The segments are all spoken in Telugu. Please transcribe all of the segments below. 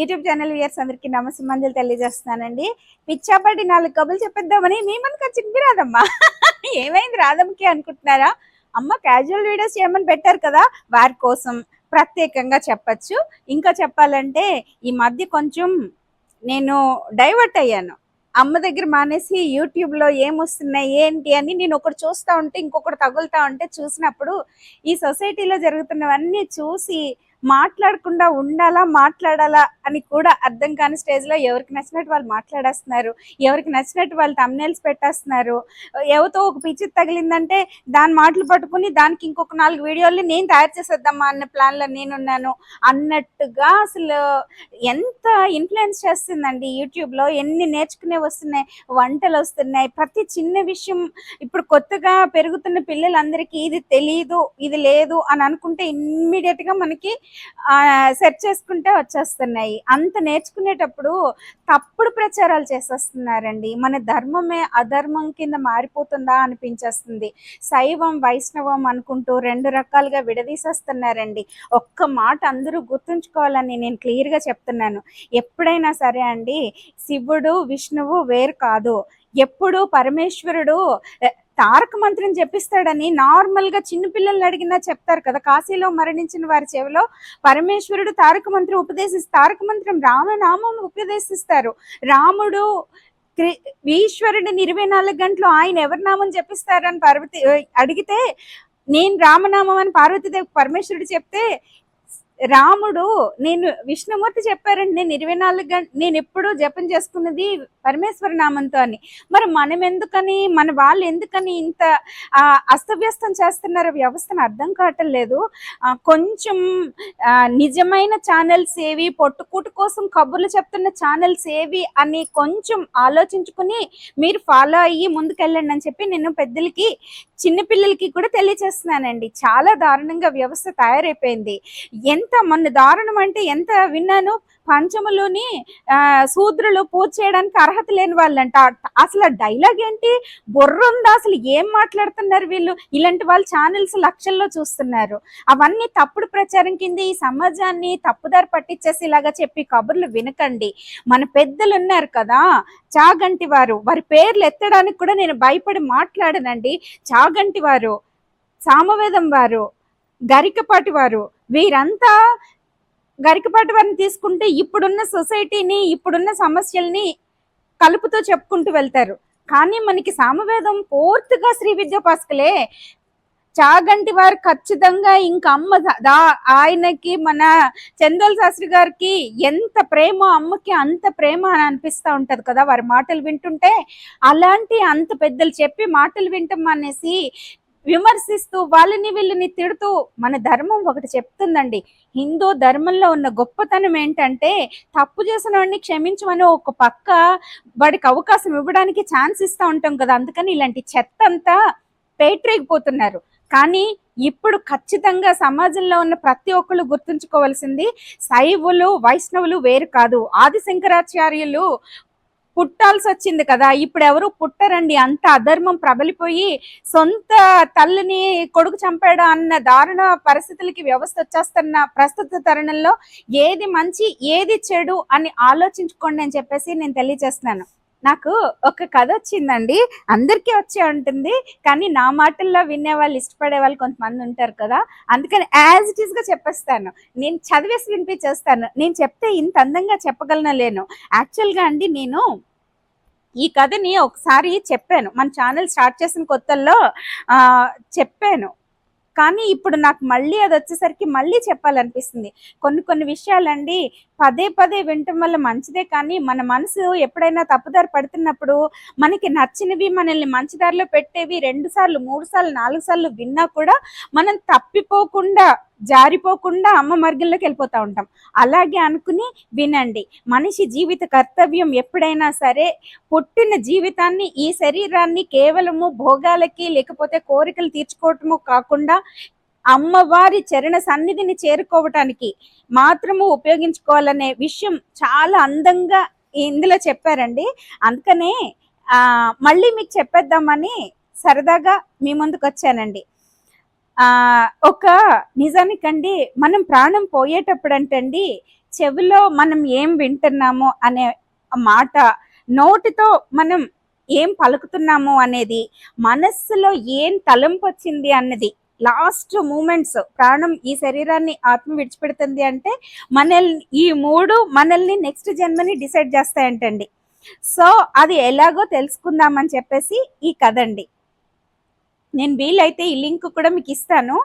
యూట్యూబ్ ఛానల్ వ్యూయర్స్ అందరికి నమస్మంజలు తెలియజేస్తున్నానండి. పిచ్చాపటి నాలుగు కబులు చెప్పేద్దామని మీ మనకు వచ్చింది రాదమ్మా. ఏమైంది రాదమ్మకి అనుకుంటున్నారా? అమ్మ క్యాజువల్ వీడియోస్ చేయమని పెట్టారు కదా వారి కోసం ప్రత్యేకంగా చెప్పచ్చు. ఇంకా చెప్పాలంటే ఈ మధ్య కొంచెం నేను డైవర్ట్ అయ్యాను. అమ్మ దగ్గర మానేసి యూట్యూబ్లో ఏమొస్తున్నాయి ఏంటి అని నేను ఒకటి చూస్తా ఉంటే ఇంకొకటి తగులుతా ఉంటే చూసినప్పుడు ఈ సొసైటీలో జరుగుతున్నవన్నీ చూసి మాట్లాడకుండా ఉండాలా మాట్లాడాలా అని కూడా అర్థం కాని స్టేజ్లో ఎవరికి నచ్చినట్టు వాళ్ళు మాట్లాడేస్తున్నారు ఎవరికి నచ్చినట్టు వాళ్ళు తమ్నేల్స్ పెట్టేస్తున్నారు ఎవరితో ఒక పిచ్చి తగిలిందంటే దాని మాటలు పట్టుకుని దానికి ఇంకొక నాలుగు వీడియోలు నేను తయారు చేసేద్దామా అన్న ప్లాన్లో నేనున్నాను అన్నట్టుగా అసలు ఎంత ఇన్ఫ్లుయెన్స్ చేస్తుందండి యూట్యూబ్లో ఎన్ని నేర్చుకునే వస్తున్నాయి వంటలు వస్తున్నాయి ప్రతి చిన్న విషయం ఇప్పుడు కొత్తగా పెరుగుతున్న పిల్లలందరికీ ఇది తెలియదు ఇది లేదు అని అనుకుంటే ఇమ్మీడియట్గా మనకి సెర్చ్ చేసుకుంటే వచ్చేస్తున్నాయి. అంత నేర్చుకునేటప్పుడు తప్పుడు ప్రచారాలు చేసేస్తున్నారండి. మన ధర్మమే అధర్మం కింద మారిపోతుందా అనిపించేస్తుంది. శైవం వైష్ణవం అనుకుంటూ రెండు రకాలుగా విడదీసేస్తున్నారండి. ఒక్క మాట అందరూ గుర్తుంచుకోవాలని నేను క్లియర్గా చెప్తున్నాను. ఎప్పుడైనా సరే అండి శివుడు విష్ణువు వేరు కాదు. ఎప్పుడు పరమేశ్వరుడు తారక మంత్రం చెప్పిస్తాడని నార్మల్గా చిన్న పిల్లల్ని అడిగినా చెప్తారు కదా. కాశీలో మరణించిన వారి చెవిలో పరమేశ్వరుడు తారక మంత్రం ఉపదేశిస్తారు తారక మంత్రం రామనామం ఉపదేశిస్తారు. రాముడు క్రి- ఈశ్వరుడిని ఇరవై నాలుగు గంటలు ఆయన ఎవరి నామం చెప్పిస్తారని పార్వతి అడిగితే నేను రామనామం అని పార్వతీదేవి పరమేశ్వరుడు చెప్తే రాముడు నేను విష్ణుమూర్తి చెప్పారండి నేను ఇరవై నాలుగు గంట నేను ఎప్పుడు జపం చేసుకున్నది పరమేశ్వర నామంతో అని. మరి మనం ఎందుకని మన వాళ్ళు ఎందుకని ఇంత ఆ, అస్తవ్యస్తం చేస్తున్నారు వ్యవస్థను అర్థం కావటం లేదు. కొంచెం నిజమైన ఛానల్స్ ఏవి పొట్టుకూటు కోసం కబుర్లు చెప్తున్న ఛానల్స్ ఏవి అని కొంచెం ఆలోచించుకుని మీరు ఫాలో అయ్యి ముందుకెళ్ళండి అని చెప్పి నేను పెద్దలకి చిన్నపిల్లలకి కూడా తెలియచేస్తున్నానండి. చాలా దారుణంగా వ్యవస్థ తయారైపోయింది. ఎంత మొన్న దారుణం అంటే ఎంత విన్నాను? పంచములోని శూద్రులు పూజ చేయడానికి అర్హత లేని వాళ్ళంట. అసలు డైలాగ్ ఏంటి? బుర్ర ఉందా అసలు ఏం మాట్లాడుతున్నారు వీళ్ళు? ఇలాంటి వాళ్ళ ఛానల్స్ లక్షల్లో చూస్తున్నారు. అవన్నీ తప్పుడు ప్రచారం కింద ఈ సమాజాన్ని తప్పుదారి పట్టించేసి ఇలాగా చెప్పి కబుర్లు వినకండి. మన పెద్దలు ఉన్నారు కదా చాగంటి వారు. వారి పేర్లు ఎత్తడానికి కూడా నేను భయపడి మాట్లాడనండి. చాగంటి వారు సామవేదం వారు గరికపాటి వారు. వీరంతా గరికపాటి వారిని తీసుకుంటే ఇప్పుడున్న సొసైటీని ఇప్పుడున్న సమస్యల్ని కలుపుతో చెప్పుకుంటూ వెళ్తారు. కానీ మనకి సామవేదం పూర్తిగా శ్రీ విద్యాపాస్కలే చాగంటి వారు ఖచ్చితంగా ఇంకా అమ్మ దా- ఆయనకి మన చందోల్ శాస్త్రి గారికి ఎంత ప్రేమ అమ్మకి అంత ప్రేమ అని అనిపిస్తూ ఉంటది కదా. వారి మాటలు వింటుంటే అలాంటి అంత పెద్దలు చెప్పి మాటలు వింటాం అనేసి విమర్శిస్తూ వాళ్ళని వీళ్ళని తిడుతూ మన ధర్మం ఒకటి చెప్తుందండి. హిందూ ధర్మంలో ఉన్న గొప్పతనం ఏంటంటే తప్పు చేసిన వాడిని క్షమించమని ఒక పక్క వాడికి అవకాశం ఇవ్వడానికి ఛాన్స్ ఇస్తూ ఉంటాం కదా అందుకని ఇలాంటి చెత్త అంతా పేటరేగిపోతున్నారు కానీ ఇప్పుడు ఖచ్చితంగా సమాజంలో ఉన్న ప్రతి ఒక్కళ్ళు గుర్తుంచుకోవాల్సింది శైవులు వైష్ణవులు వేరు కాదు. ఆది శంకరాచార్యులు పుట్టాల్సి వచ్చింది కదా. ఇప్పుడు ఎవరు పుట్టరండి. అంత అధర్మం ప్రబలిపోయి సొంత తల్లిని కొడుకు చంపాడు అన్న దారుణ పరిస్థితులకి వ్యవస్థ వచ్చేస్తున్న ప్రస్తుత తరుణంలో ఏది మంచి ఏది చెడు అని ఆలోచించుకోండి అని చెప్పేసి నేను తెలియజేస్తున్నాను. నాకు ఒక కథ వచ్చిందండి. అందరికీ వచ్చే ఉంటుంది. కానీ నా మాటల్లో వినే వాళ్ళు ఇష్టపడే వాళ్ళు కొంతమంది ఉంటారు కదా. అందుకని యాజ్ ఇట్ ఈస్గా చెప్పేస్తాను. నేను చదివేసి వినిపించేస్తాను. నేను చెప్తే ఇంత అందంగా చెప్పగలను లేను. యాక్చువల్గా అండి నేను ఈ కథని ఒకసారి చెప్పాను. మన ఛానల్ స్టార్ట్ చేసిన కొత్తల్లో చెప్పాను. కానీ ఇప్పుడు నాకు మళ్ళీ అది వచ్చేసరికి మళ్ళీ చెప్పాలనిపిస్తుంది. కొన్ని కొన్ని విషయాలండి పదే పదే వినటం వల్ల మంచిదే కానీ మన మనసు ఎప్పుడైనా తప్పుదారి పడుతున్నప్పుడు మనకి నచ్చినవి మనల్ని మంచి దారిలో పెట్టేవి రెండు సార్లు మూడు సార్లు నాలుగు సార్లు విన్నా కూడా మనం తప్పిపోకుండా జారిపోకుండా అమ్మ మార్గంలోకి వెళ్ళిపోతూ ఉంటాం. అలాగే అనుకుని వినండి. మనిషి జీవిత కర్తవ్యం ఎప్పుడైనా సరే పుట్టిన జీవితాన్ని ఈ శరీరాన్ని కేవలము భోగాలకి లేకపోతే కోరికలు తీర్చుకోవటము కాకుండా అమ్మవారి చరణ సన్నిధిని చేరుకోవటానికి మాత్రము ఉపయోగించుకోవాలనే విషయం చాలా అందంగా ఇందులో చెప్పారండి. అందుకనే ఆ మళ్ళీ మీకు చెప్పేద్దామని సరదాగా మీ ముందుకు వచ్చానండి ఒక నిజానికండి మనం ప్రాణం పోయేటప్పుడు అంటండి చెవిలో మనం ఏం వింటున్నామో అనే మాట నోటితో మనం ఏం పలుకుతున్నాము అనేది మనస్సులో ఏం తలంపు వచ్చింది అన్నది లాస్ట్ మూమెంట్స్ ప్రాణం ఈ శరీరాన్ని ఆత్మ విడిచిపెడుతుంది అంటే మనల్ని ఈ మూడు మనల్ని నెక్స్ట్ జన్మని డిసైడ్ చేస్తాయంటండి. సో అది ఎలాగో తెలుసుకుందామని చెప్పేసి ఈ కథ అండి. నేను వీలైతే ఈ లింక్ కూడా మీకు ఇస్తాను.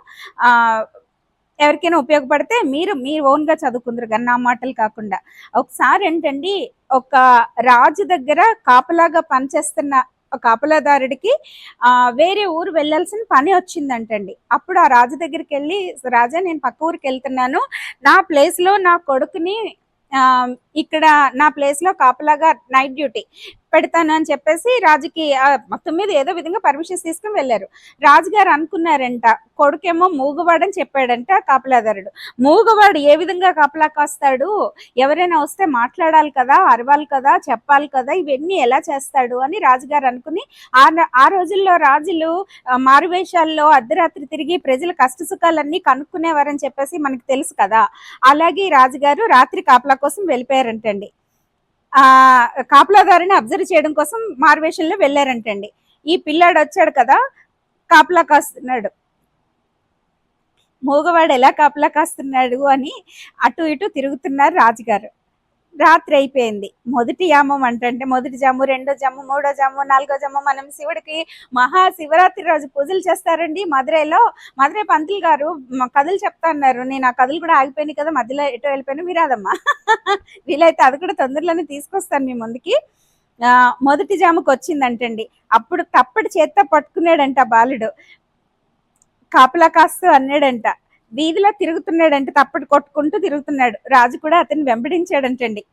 ఎవరికైనా ఉపయోగపడితే మీరు మీరు ఓన్గా చదువుకుందరు కానీ నా మాటలు కాకుండా. ఒకసారి ఏంటండి ఒక రాజు దగ్గర కాపలాగా పనిచేస్తున్న కాపలాదారుడికి ఆ వేరే ఊరు వెళ్ళాల్సిన పని వచ్చిందంటండి. అప్పుడు ఆ రాజు దగ్గరికి వెళ్ళి రాజా నేను పక్క ఊరికి వెళ్తున్నాను. నా ప్లేస్లో నా కొడుకుని ఆ ఇక్కడ నా ప్లేస్లో కాపలాగా నైట్ డ్యూటీ పెడతాను అని చెప్పేసి రాజుకి మొత్తం మీద ఏదో విధంగా పర్మిషన్ తీసుకుని వెళ్ళారు. రాజుగారు అనుకున్నారంట కొడుకేమో మూగవాడని చెప్పాడంట కాపలాదారుడు. మూగవాడు ఏ విధంగా కాపలా వస్తాడు ఎవరైనా వస్తే మాట్లాడాలి కదా అరవాలి కదా చెప్పాలి కదా ఇవన్నీ ఎలా చేస్తాడు? అని రాజుగారు అనుకుని ఆ ఆ రోజుల్లో రాజులు మారువేషాల్లో అర్ధరాత్రి తిరిగి ప్రజల కష్ట సుఖాలన్నీ కనుక్కునేవారని చెప్పేసి మనకు తెలుసు కదా. అలాగే రాజుగారు రాత్రి కాపలా కోసం వెళ్ళిపోయారు. ఆ కాపలాదారిని అబ్జర్వ్ చేయడం కోసం మార్వేషన్లో వెళ్ళారంటండి. ఈ పిల్లాడు వచ్చాడు కదా కాపలా కాస్తున్నాడు. మూగవాడు ఎలా కాపలా కాస్తున్నాడు అని అటు ఇటు తిరుగుతున్నారు రాజుగారు. రాత్రి అయిపోయింది. మొదటి యామం అంటే మొదటి జాము రెండో జాము మూడో జాము నాలుగో జాము మనం శివుడికి మహా శివరాత్రి రోజు పూజలు చేస్తారండి. మధురైలో మధురై పంతులు గారు కథలు చెప్తా అన్నారు. నేను ఆ కథలు కూడా ఆగిపోయినాయి కదా మధ్యలో ఎటో వెళ్ళిపోయినా మీరాదమ్మా వీలైతే అది కూడా తొందరలోనే తీసుకొస్తాను మీ ముందుకి. ఆ మొదటి జాముకు వచ్చిందంటండి. అప్పుడు తప్పటి చేత్తో పట్టుకున్నాడంట బాలుడు. కాపలా కాస్తూ అన్నాడంట. వీధిలో తిరుగుతున్నాడంటే తప్పటి కొట్టుకుంటూ తిరుగుతున్నాడు. రాజు కూడా అతన్ని వెంబడించాడంటండి.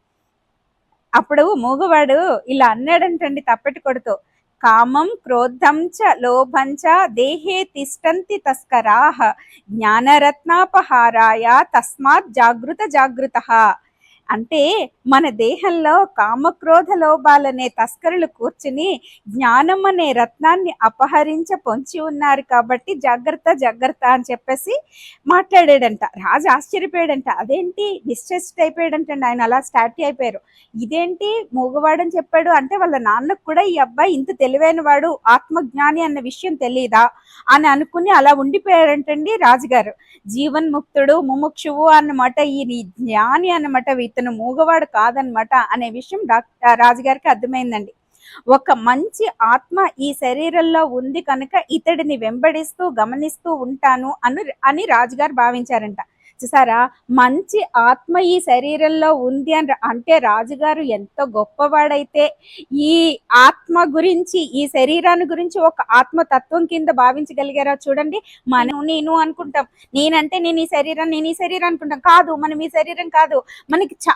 అప్పుడు మూగవాడు ఇలా అన్నాడంటండి తప్పటి కొడుతూ కామం క్రోధం చ లోభం చ దేహే తిష్టంతి తస్కరాహ జ్ఞానరత్నాపహారాయ తస్మాత్ జాగృత జాగృత. అంటే మన దేహంలో కామక్రోధ లోభాలనే తస్కరులు కూర్చుని జ్ఞానం అనే రత్నాన్ని అపహరించ పొంచి ఉన్నారు కాబట్టి జాగ్రత్త జాగ్రత్త అని చెప్పేసి మాట్లాడాడంట. రాజు ఆశ్చర్యపోయాడంట. అదేంటి? డిస్ట్రెస్డ్ అయిపోయాడంటండి ఆయన అలా స్టార్ట్ అయిపోయారు. ఇదేంటి? మూగవాడని చెప్పాడు అంటే వాళ్ళ నాన్నకు కూడా ఈ అబ్బాయి ఇంత తెలివైన వాడు ఆత్మజ్ఞాని అన్న విషయం తెలియదా అని అనుకుని అలా ఉండిపోయారంటండి రాజుగారు. జీవన్ముక్తుడు ముముక్షువు అన్నమాట ఈ జ్ఞాని అన్నమాట ఇతను మూగవాడు కాదనమాట అనే విషయం డాక్టర్ రాజుగారికి అర్థమైందండి. ఒక మంచి ఆత్మ ఈ శరీరంలో ఉంది కనుక ఇతడిని వెంబడిస్తూ గమనిస్తూ ఉంటాను అను అని రాజుగారు భావించారంట. చూసారా? మంచి ఆత్మ ఈ శరీరంలో ఉంది అని అంటే రాజుగారు ఎంత గొప్పవాడైతే ఈ ఆత్మ గురించి ఈ శరీరాన్ని గురించి ఒక ఆత్మ తత్వం కింద భావించగలిగారా చూడండి. మనం నేను అనుకుంటాం. నేనంటే నేను ఈ శరీరం నేను ఈ శరీరం అనుకుంటాం. కాదు మనం ఈ శరీరం కాదు. మనకి చా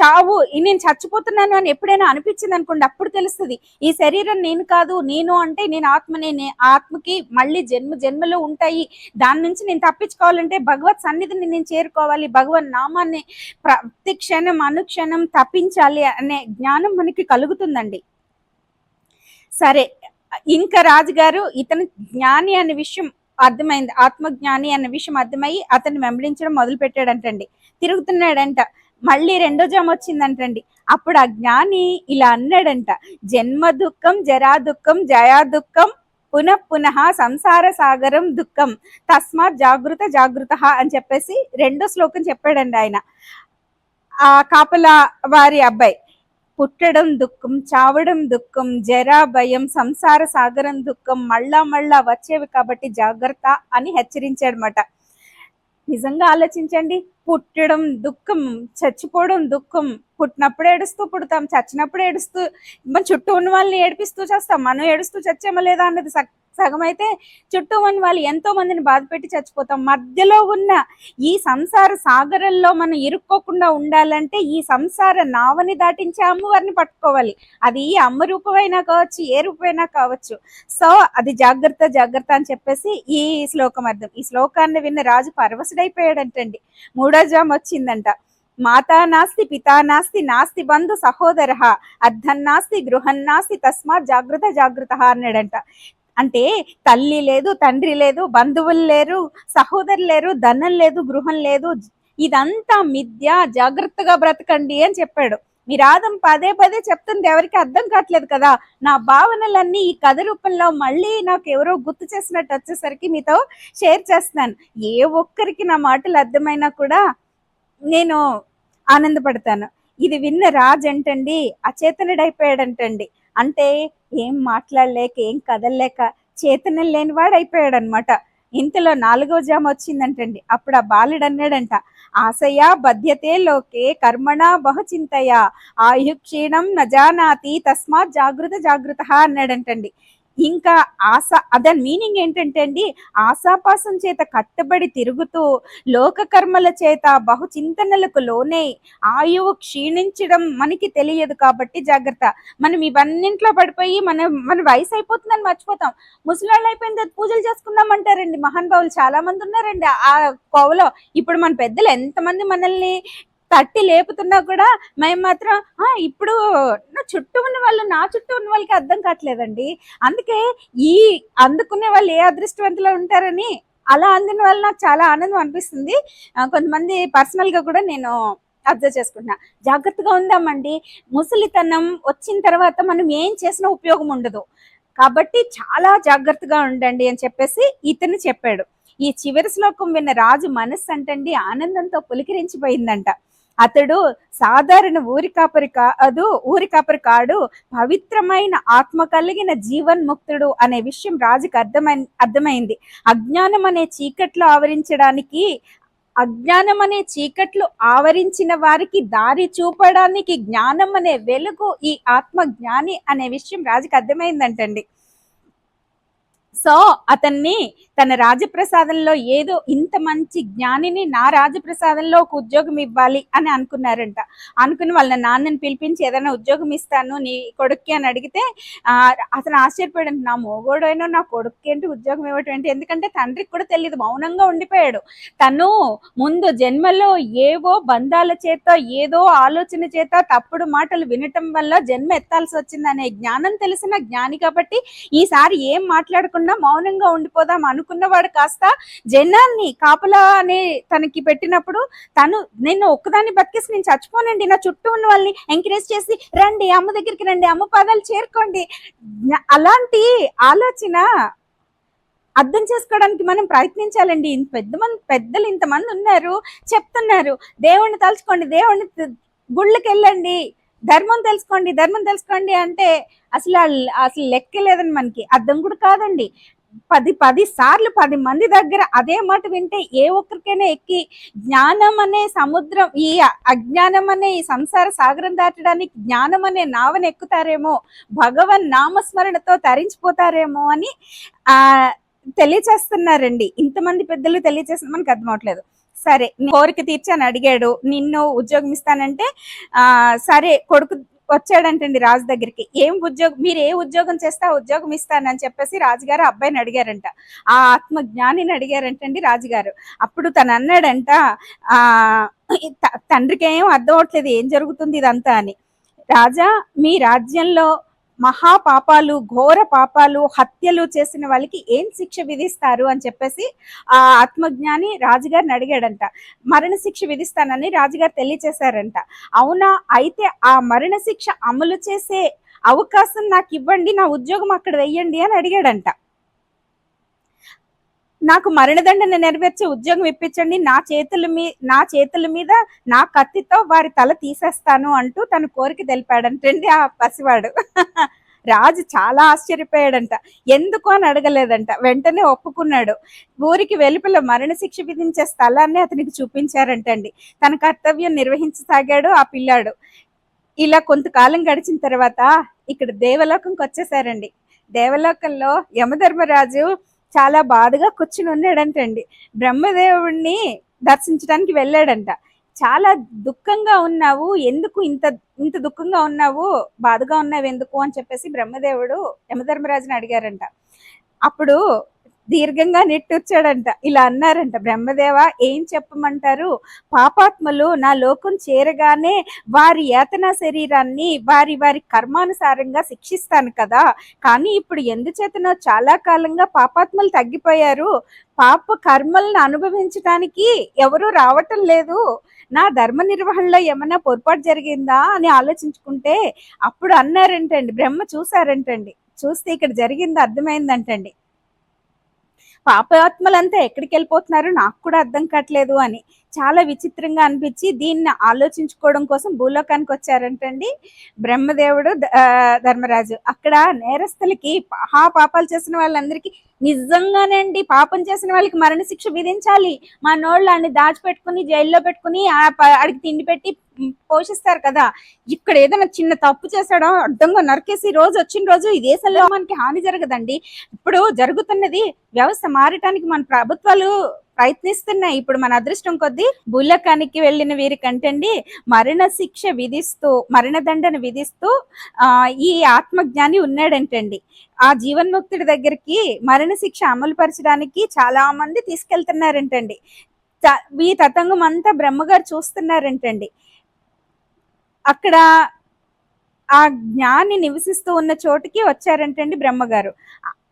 చావు నేను చచ్చిపోతున్నాను అని ఎప్పుడైనా అనిపించింది అనుకోండి అప్పుడు తెలుస్తుంది. ఈ శరీరం నేను కాదు నేను అంటే నేను ఆత్మనే ఆత్మకి మళ్ళీ జన్మ జన్మలో ఉంటాయి. దాని నుంచి నేను తప్పించుకోవాలంటే భగవత్ సన్నిధి స్థితిని నేను చేరుకోవాలి. భగవన్ నామాన్ని ప్రతి క్షణం అనుక్షణం తప్పించాలి అనే జ్ఞానం మనకి కలుగుతుందండి. సరే ఇంకా రాజుగారు ఇతను జ్ఞాని అనే విషయం అర్థమైంది. ఆత్మజ్ఞాని అనే విషయం అర్థమయ్యి అతన్ని వెంబడించడం మొదలు పెట్టాడంటండి తిరుగుతున్నాడంట. మళ్ళీ రెండో జామ వచ్చిందంటండి. అప్పుడు ఆ జ్ఞాని ఇలా అన్నాడంట. జన్మ దుఃఖం జరా దుఃఖం జయా దుఃఖం పునః పునః సంసార సాగరం దుఃఖం. తస్మాత్ జాగృత జాగృత అని చెప్పేసి రెండో శ్లోకం చెప్పాడండి ఆయన. ఆ కాపల వారి అబ్బాయి పుట్టడం దుఃఖం చావడం దుఃఖం జరా భయం సంసార సాగరం దుఃఖం మళ్ళా మళ్ళా వచ్చేవి కాబట్టి జాగ్రత్త అని హెచ్చరించాడనమాట నిజంగా ఆలోచించండి. పుట్టడం దుఃఖం చచ్చిపోవడం దుఃఖం. పుట్టినప్పుడు ఏడుస్తూ పుడతాం చచ్చినప్పుడు ఏడుస్తూ మన చుట్టూ ఉన్న వాళ్ళని ఏడిపిస్తూ చేస్తాం. మనం ఏడుస్తూ చచ్చామా లేదా అన్నది సగం అయితే చుట్టూ ఉన్న వాళ్ళు ఎంతో మందిని బాధ పెట్టి చచ్చిపోతాం. మధ్యలో ఉన్న ఈ సంసార సాగరంలో మనం ఇరుక్కోకుండా ఉండాలంటే ఈ సంసార నావని దాటించే అమ్మవారిని పట్టుకోవాలి. అది అమ్మ రూపమైనా కావచ్చు ఏ రూపమైనా కావచ్చు. సో అది జాగ్రత్త జాగ్రత్త అని చెప్పేసి ఈ శ్లోకం అర్థం. ఈ శ్లోకాన్ని విన్న రాజు పరవశుడైపోయాడంటండి. మూడో జామ్ వచ్చిందంట. మాతా నాస్తి పితా నాస్తి నాస్తి బంధు సహోదర. అర్థం నాస్తి గృహం నాస్తి తస్మాత్ జాగ్రత్త జాగ్రత్త అన్నాడంట. అంటే తల్లి లేదు తండ్రి లేదు బంధువులు లేరు సహోదరులు లేరు ధనం లేదు గృహం లేదు. ఇదంతా మిథ్య జాగ్రత్తగా బ్రతకండి అని చెప్పాడు. మీ రాధం పదే పదే చెప్తుంది ఎవరికి అర్థం కావట్లేదు కదా. నా భావనలన్నీ ఈ కథ రూపంలో మళ్ళీ నాకు ఎవరో గుర్తు చేసినట్టు వచ్చేసరికి మీతో షేర్ చేస్తున్నాను ఏ ఒక్కరికి నా మాటలు అర్థమైనా కూడా నేను ఆనందపడతాను. ఇది విన్న రాజ్ ఏంటండి అచేతనుడైపోయాడంటండి. అంటే ఏం మాట్లాడలేక ఏం కదలలేక చేతనం లేనివాడు అయిపోయాడు అనమాట ఇంతలో నాలుగో జామ వచ్చిందంటండి. అప్పుడు ఆ బాలుడు అన్నాడంట ఆశయ బధ్యతే లోకే కర్మణ బహుచింతయ ఆయు క్షీణం నజానాతి తస్మాత్ జాగృత జాగృత అన్నాడంటండి. ఇంకా ఆశ దాని మీనింగ్ ఏంటంటే అండి ఆశాపాసం చేత కట్టబడి తిరుగుతూ లోక కర్మల చేత బహు చింతనలకు లోనే ఆయువు క్షీణించడం మనకి తెలియదు కాబట్టి జాగ్రత్త. మనం ఇవన్నింట్లో పడిపోయి మన మన వయసు అయిపోతుందని మర్చిపోతాం. ముసలాళ్ళు అయిపోయిన తర్వాత పూజలు చేసుకుందాం అంటారండి. మహానుభావులు చాలా మంది ఉన్నారండి. ఆ కోవలో ఇప్పుడు మన పెద్దలు ఎంతమంది మనల్ని తట్టి లేపుతున్నా కూడా మేము మాత్రం ఇప్పుడు నా చుట్టూ ఉన్న వాళ్ళు నా చుట్టూ ఉన్న వాళ్ళకి అర్థం కావట్లేదండి. అందుకే ఈ అందుకునే వాళ్ళు ఏ అదృష్టవంతులు ఉంటారని అలా అందిన వల్ల నాకు చాలా ఆనందం అనిపిస్తుంది. కొంతమంది పర్సనల్గా కూడా నేను అబ్జర్వ్ చేసుకుంటున్నా. జాగ్రత్తగా ఉందామండి. ముసలితనం వచ్చిన తర్వాత మనం ఏం చేసినా ఉపయోగం ఉండదు. కాబట్టి చాలా జాగ్రత్తగా ఉండండి అని చెప్పేసి ఇతను చెప్పాడు. ఈ చివరి శ్లోకం విన్న రాజు మనస్సు అంటండి ఆనందంతో పులికిరించిపోయిందంట. అతడు సాధారణ ఊరి కాపరి కాదు ఊరి కాపరి కాడు పవిత్రమైన ఆత్మ కలిగిన జీవన్ముక్తుడు అనే విషయం రాజుకు అర్థమై అర్థమైంది. అజ్ఞానం అనే చీకట్లో ఆవరించడానికి అజ్ఞానం అనే చీకట్లు ఆవరించిన వారికి దారి చూపడానికి జ్ఞానం అనే వెలుగు ఈ ఆత్మ జ్ఞాని అనే విషయం రాజుకు అర్థమైందంటండి. సో అతన్ని తన రాజప్రసాదంలో ఏదో ఇంత మంచి జ్ఞానిని నా రాజప్రసాదంలో ఒక ఉద్యోగం ఇవ్వాలి అని అనుకున్నారంట. అనుకుని వాళ్ళ నాన్నని పిలిపించి ఏదైనా ఉద్యోగం ఇస్తాను నీ కొడుక్కి అని అడిగితే ఆ అతను ఆశ్చర్యపోయాడు. నా మోగోడైనా నా కొడుక్కి ఏంటి ఉద్యోగం ఇవ్వటం ఏంటి? ఎందుకంటే తండ్రికి కూడా తెలియదు మౌనంగా ఉండిపోయాడు. తను ముందు జన్మలో ఏవో బంధాల చేత ఏదో ఆలోచన చేత తప్పుడు మాటలు వినటం వల్ల జన్మ ఎత్తాల్సి వచ్చిందనే జ్ఞానం తెలిసిన జ్ఞాని కాబట్టి ఈసారి ఏం మాట్లాడకుండా మౌనంగా ఉండిపోదాం అనుకున్నవాడు కాస్త జనాన్ని కాపలా అనే తనకి పెట్టినప్పుడు తను నేను ఒక్కదాన్ని బతికేసి నేను చచ్చిపోనండి. నా చుట్టూ ఉన్న వాళ్ళని ఎంకరేజ్ చేసి రండి అమ్మ దగ్గరికి రండి అమ్మ పాదాలు చేరుకోండి. అలాంటి ఆలోచన అర్థం చేసుకోవడానికి మనం ప్రయత్నించాలండి. ఇంత పెద్ద మంది పెద్దలు ఇంతమంది ఉన్నారు చెప్తున్నారు. దేవుణ్ణి తలుచుకోండి దేవుణ్ణి గుళ్ళకి వెళ్ళండి ధర్మం తెలుసుకోండి ధర్మం తెలుసుకోండి అంటే అసలు అసలు లెక్క లేదని మనకి. అర్థం కూడా కాదండి. పది పది సార్లు పది మంది దగ్గర అదే మాట వింటే ఏ ఒక్కరికైనా ఎక్కి జ్ఞానం అనే సముద్రం ఈ అజ్ఞానం అనే ఈ సంసార సాగరం దాటడానికి జ్ఞానం అనే నావను ఎక్కుతారేమో భగవన్ నామస్మరణతో తరించిపోతారేమో అని ఆ తెలియచేస్తున్నారండి. ఇంతమంది పెద్దలు తెలియచేసిన మనకు అర్థం అవట్లేదు. సరే కోరిక కోరిక తీర్చని అడిగాడు నిన్ను ఉద్యోగం ఇస్తానంటే ఆ సరే కొడుకు వచ్చాడంటండి రాజు దగ్గరికి. ఏం ఉద్యోగం మీరు ఏ ఉద్యోగం చేస్తే ఆ ఉద్యోగం ఇస్తానని చెప్పేసి రాజుగారు ఆ అబ్బాయిని అడిగారంట. ఆ ఆత్మ జ్ఞానిని అడిగారంటండి రాజుగారు. అప్పుడు తను అన్నాడంట ఆ త- తండ్రికి ఏం అర్థం అవట్లేదు ఏం జరుగుతుంది ఇదంతా అని. రాజా మీ రాజ్యంలో మహా పాపాలు ఘోర పాపాలు హత్యలు చేసిన వాళ్ళకి ఏం శిక్ష విధిస్తారు అని చెప్పేసి ఆ ఆత్మజ్ఞాని రాజుగారిని అడిగాడంట. మరణశిక్ష విధిస్తానని రాజుగారు తెలియచేశారంట. అవునా? అయితే ఆ మరణశిక్ష అమలు చేసే అవకాశం నాకు ఇవ్వండి నా ఉద్యోగం అక్కడ వెయ్యండి అని అడిగాడంట. నాకు మరణదండన నెరవేర్చే ఉద్యోగం ఇప్పించండి. నా చేతుల మీ నా చేతుల మీద నా కత్తితో వారి తల తీసేస్తాను అంటూ తన కోరిక తెలిపాడంటండి ఆ పసివాడు. రాజు చాలా ఆశ్చర్యపోయాడంట. ఎందుకు అని అడగలేదంట. వెంటనే ఒప్పుకున్నాడు. ఊరికి వెలుపల మరణశిక్ష విధించే స్థలాన్ని అతనికి చూపించారంటండి. తన కర్తవ్యం నిర్వహించసాగాడు ఆ పిల్లాడు. ఇలా కొంతకాలం గడిచిన తర్వాత ఇక్కడ దేవలోకంకి వచ్చేసారండి దేవలోకంలో యమధర్మరాజు చాలా బాధగా కూర్చుని ఉన్నాడంటండి. బ్రహ్మదేవుడిని దర్శించడానికి వెళ్ళాడంట. చాలా దుఃఖంగా ఉన్నావు ఎందుకు ఇంత ఇంత దుఃఖంగా ఉన్నావు బాధగా ఉన్నావు ఎందుకు అని చెప్పేసి బ్రహ్మదేవుడు యమధర్మరాజుని అడిగారంట. అప్పుడు దీర్ఘంగా నిట్టూర్చాడంట ఇలా అన్నారంట. బ్రహ్మదేవ ఏం చెప్పమంటారు? పాపాత్మలు నా లోకం చేరగానే వారి యాతన శరీరాన్ని వారి వారి కర్మానుసారంగా శిక్షిస్తాను కదా. కానీ ఇప్పుడు ఎందుచేతనో చాలా కాలంగా పాపాత్మలు తగ్గిపోయారు. పాప కర్మలను అనుభవించడానికి ఎవరూ రావటం లేదు. నా ధర్మ నిర్వహణలో ఏమైనా పొరపాటు జరిగిందా అని ఆలోచించుకుంటే అప్పుడు అన్నారంటండి. బ్రహ్మ చూసారంటండి చూస్తే ఇక్కడ జరిగింది అర్థమైందంటండి. పాపాత్మలంతా ఎక్కడికి వెళ్ళిపోతున్నారు నాకు కూడా అర్థం కావట్లేదు అని. చాలా విచిత్రంగా అనిపించి దీన్ని ఆలోచించుకోవడం కోసం భూలోకానికి వచ్చారంటండి బ్రహ్మదేవుడు ధర్మరాజు. అక్కడ నేరస్తులకి మహా పాపాలు చేసిన వాళ్ళందరికీ నిజంగానే అండి పాపం చేసిన వాళ్ళకి మరణశిక్ష విధించాలి. మా నోళ్ళు అన్ని దాచిపెట్టుకుని జైల్లో పెట్టుకుని అడిగి తిండి పెట్టి పోషిస్తారు కదా. ఇక్కడ ఏదైనా చిన్న తప్పు చేశాడో అడ్డంగా నరికేసి రోజు వచ్చిన రోజు ఈ దేశంలో మనకి హాని జరగదండి. ఇప్పుడు జరుగుతున్నది వ్యవస్థ మారటానికి మన ప్రభుత్వాలు ప్రయత్నిస్తున్నాయి. ఇప్పుడు మన అదృష్టం కొద్దీ బుల్లకానికి వెళ్ళిన వీరి కంటండి మరణ శిక్ష విధిస్తూ మరణదండను విధిస్తూ ఆ ఈ ఆత్మజ్ఞాని ఉన్నాడంటండి. ఆ జీవన్ముక్తుడి దగ్గరికి మరణ శిక్ష అమలు పరచడానికి చాలా మంది తీసుకెళ్తున్నారంటండి. త- ఈ తతంగం అంతా బ్రహ్మగారు చూస్తున్నారంటండి. అక్కడ ఆ జ్ఞాని నివసిస్తూ ఉన్న చోటుకి వచ్చారంటండి బ్రహ్మగారు.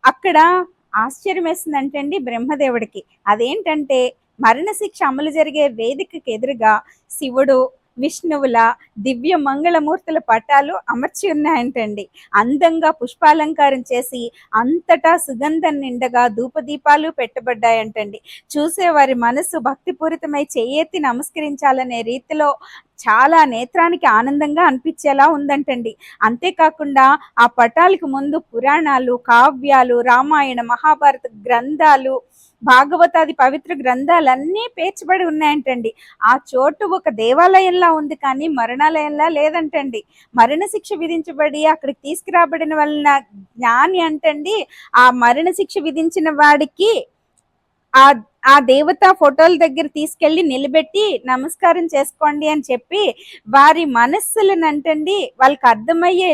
అక్కడ ఆశ్చర్యం వేసిందంటండి బ్రహ్మదేవుడికి. అదేంటంటే మరణశిక్ష అమలు జరిగే వేదికకి ఎదురుగా శివుడు విష్ణువుల దివ్య మంగళమూర్తుల పటాలు అమర్చి ఉన్నాయంటండి. అందంగా పుష్పాలంకారం చేసి అంతటా సుగంధం నిండగా ధూపదీపాలు పెట్టబడ్డాయంటండి. చూసేవారి మనసు భక్తిపూరితమై చేయెత్తి నమస్కరించాలనే రీతిలో చాలా నేత్రానికి ఆనందంగా అనిపించేలా ఉందంటండి. అంతేకాకుండా ఆ పటాలకు ముందు పురాణాలు కావ్యాలు రామాయణ మహాభారత గ్రంథాలు భాగవతాది పవిత్ర గ్రంథాలన్నీ పేర్చబడి ఉన్నాయంటండి. ఆ చోటు ఒక దేవాలయంలా ఉంది కానీ మరణాలయంలా లేదంటండి. మరణశిక్ష విధించబడి అక్కడికి తీసుకురాబడిన వలన జ్ఞాని అంటండి. ఆ మరణశిక్ష విధించిన వాడికి ఆ ఆ దేవత ఫోటోల దగ్గర తీసుకెళ్ళి నిలబెట్టి నమస్కారం చేసుకోండి అని చెప్పి వారి మనస్సులను అంటండి వాళ్ళకి అర్థమయ్యే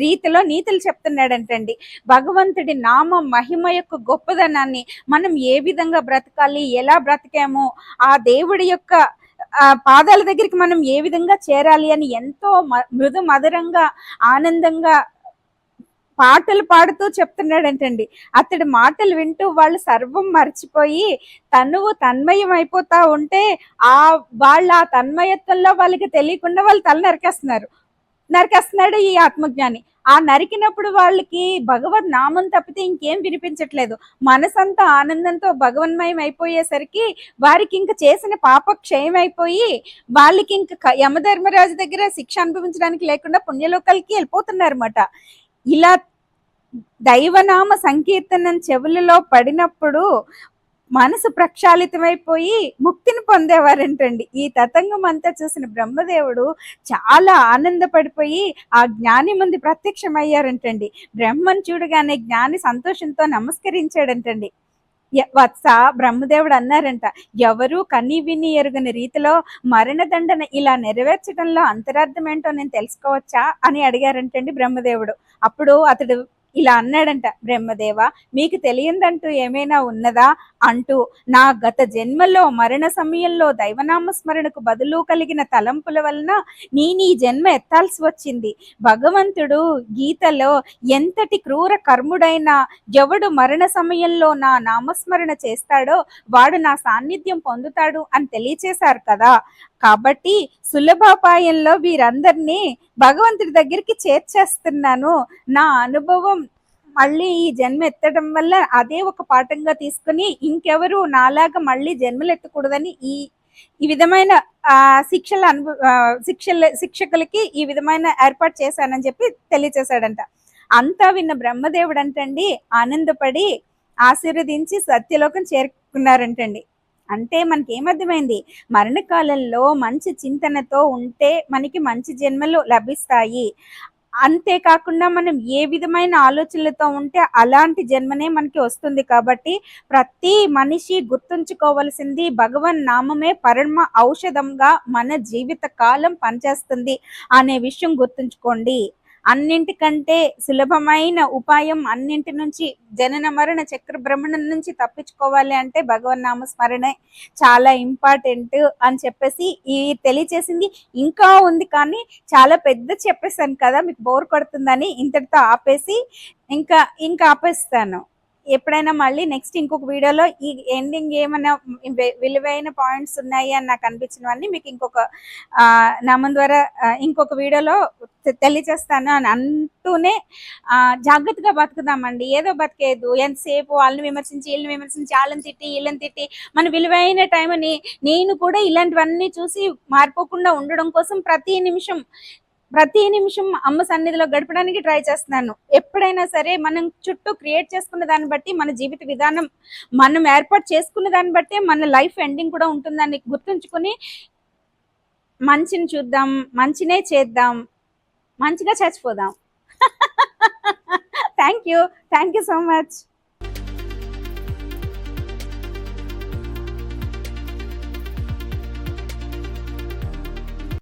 రీతిలో నీతులు చెప్తున్నాడంటండి. భగవంతుడి నామ మహిమ యొక్క గొప్పదనాన్ని మనం ఏ విధంగా బ్రతకాలి ఎలా బ్రతికామో ఆ దేవుడి యొక్క ఆ పాదాల దగ్గరికి మనం ఏ విధంగా చేరాలి అని ఎంతో మ- మృదు మధురంగా ఆనందంగా పాటలు పాడుతూ చెప్తున్నాడంటండి. అతడి మాటలు వింటూ వాళ్ళు సర్వం మర్చిపోయి తనువు తన్మయం అయిపోతా ఉంటే ఆ వాళ్ళ ఆ తన్మయత్వంలో వాళ్ళకి తెలియకుండా వాళ్ళు తల నరికేస్తున్నారు. నరికేస్తున్నాడు ఈ ఆత్మజ్ఞాని. ఆ నరికినప్పుడు వాళ్ళకి భగవద్ నామం తప్పితే ఇంకేం వినిపించట్లేదు. మనసంతా ఆనందంతో భగవన్మయం అయిపోయేసరికి వారికి ఇంక చేసిన పాప క్షయం అయిపోయి వాళ్ళకి ఇంక యమధర్మరాజు దగ్గర శిక్ష అనుభవించడానికి లేకుండా పుణ్యలోకాలకి వెళ్ళిపోతున్నారన్నమాట. ఇలా దైవనామ సంకీర్తనం చెవులలో పడినప్పుడు మనసు ప్రక్షాళితమైపోయి ముక్తిని పొందేవారంటండి. ఈ తతంగం అంతా చూసిన బ్రహ్మదేవుడు చాలా ఆనందపడిపోయి ఆ జ్ఞాని ముందు ప్రత్యక్షమయ్యారంటండి. బ్రహ్మను చూడగానే జ్ఞాని సంతోషంతో నమస్కరించాడంటండి. వత్స బ్రహ్మదేవుడు అన్నారంట. ఎవరు కని విని ఎరుగని రీతిలో మరణదండన ఇలా నెరవేర్చడంలో అంతరార్థం ఏంటో నేను తెలుసుకోవచ్చా అని అడిగారంటండి బ్రహ్మదేవుడు. అప్పుడు అతడు ఇలా అన్నాడంట బ్రహ్మదేవ మీకు తెలియదంటూ ఏమైనా ఉన్నదా? అంటూ నా గత జన్మలో మరణ సమయంలో దైవనామ స్మరణకు బదులు కలిగిన తలంపుల వలన నేను ఈ జన్మ ఎత్తాల్సి వచ్చింది. భగవంతుడు గీతలో ఎంతటి క్రూర కర్ముడైనా ఎవడు మరణ సమయంలో నా నామస్మరణ చేస్తాడో వాడు నా సాన్నిధ్యం పొందుతాడు అని తెలియచేశారు కదా. కాబట్టి సులభాపాయంలో వీరందరినీ భగవంతుడి దగ్గరికి చేర్చేస్తున్నాను. నా అనుభవం మళ్ళీ ఈ జన్మ ఎత్తడం వల్ల అదే ఒక పాఠంగా తీసుకుని ఇంకెవరు నాలాగా మళ్ళీ జన్మలు ఎత్తకూడదని ఈ ఈ విధమైన ఆ శిక్షల అనుభవ శిక్షల శిక్షకులకి ఈ విధమైన ఏర్పాటు చేశానని చెప్పి తెలియచేశాడంట. అంతా విన్న బ్రహ్మదేవుడు అంటండి ఆనందపడి ఆశీర్వదించి సత్యలోకం చేరుకున్నారంటండి. అంటే మనకి ఏమర్థమైంది మరణకాలంలో మంచి చింతనతో ఉంటే మనకి మంచి జన్మలు లభిస్తాయి. అంతేకాకుండా మనం ఏ విధమైన ఆలోచనలతో ఉంటే అలాంటి జన్మనే మనకి వస్తుంది కాబట్టి ప్రతి మనిషి గుర్తుంచుకోవలసింది భగవన్ నామమే పరమ ఔషధంగా మన జీవిత కాలం పనిచేస్తుంది అనే విషయం గుర్తుంచుకోండి. అన్నింటికంటే సులభమైన ఉపాయం అన్నింటి నుంచి జనన మరణ చక్ర భ్రమణం నుంచి తప్పించుకోవాలి అంటే భగవన్ నామ స్మరణే చాలా ఇంపార్టెంట్ అని చెప్పేసి ఈ తెలియచేసింది. ఇంకా ఉంది కానీ చాలా పెద్ద చెప్పేసాను కదా మీకు బోర్ కొడుతుందని ఇంతటితో ఆపేసి ఇంకా ఇంకా ఆపేస్తాను. ఎప్పుడైనా మళ్ళీ నెక్స్ట్ ఇంకొక వీడియోలో ఈ ఎండింగ్ ఏమైనా విలువైన పాయింట్స్ ఉన్నాయి అని నాకు అనిపించినవన్నీ మీకు ఇంకొక ఆ, నామం ద్వారా ఇంకొక వీడియోలో తె- తెలియచేస్తాను అని అంటూనే జాగ్రత్తగా బతుకుదామండి. ఏదో బతికేదు ఎంతసేపు వాళ్ళని విమర్శించి వీళ్ళని విమర్శించి వాళ్ళని తిట్టి వీళ్ళని తిట్టి మన విలువైన టైంని నేను కూడా ఇలాంటివన్నీ చూసి మారిపోకుండా ఉండడం కోసం ప్రతి నిమిషం ప్రతి నిమిషం అమ్మ సన్నిధిలో గడపడానికి ట్రై చేస్తున్నాను. ఎప్పుడైనా సరే మనం చుట్టూ క్రియేట్ చేసుకున్న దాన్ని బట్టి మన జీవిత విధానం మనం ఏర్పాటు చేసుకున్న దాన్ని బట్టి మన లైఫ్ ఎండింగ్ కూడా ఉంటుందని గుర్తుంచుకొని మంచిని చూద్దాం మంచినే చేద్దాం మంచిగా చచ్చిపోదాం. Thank you thank you so much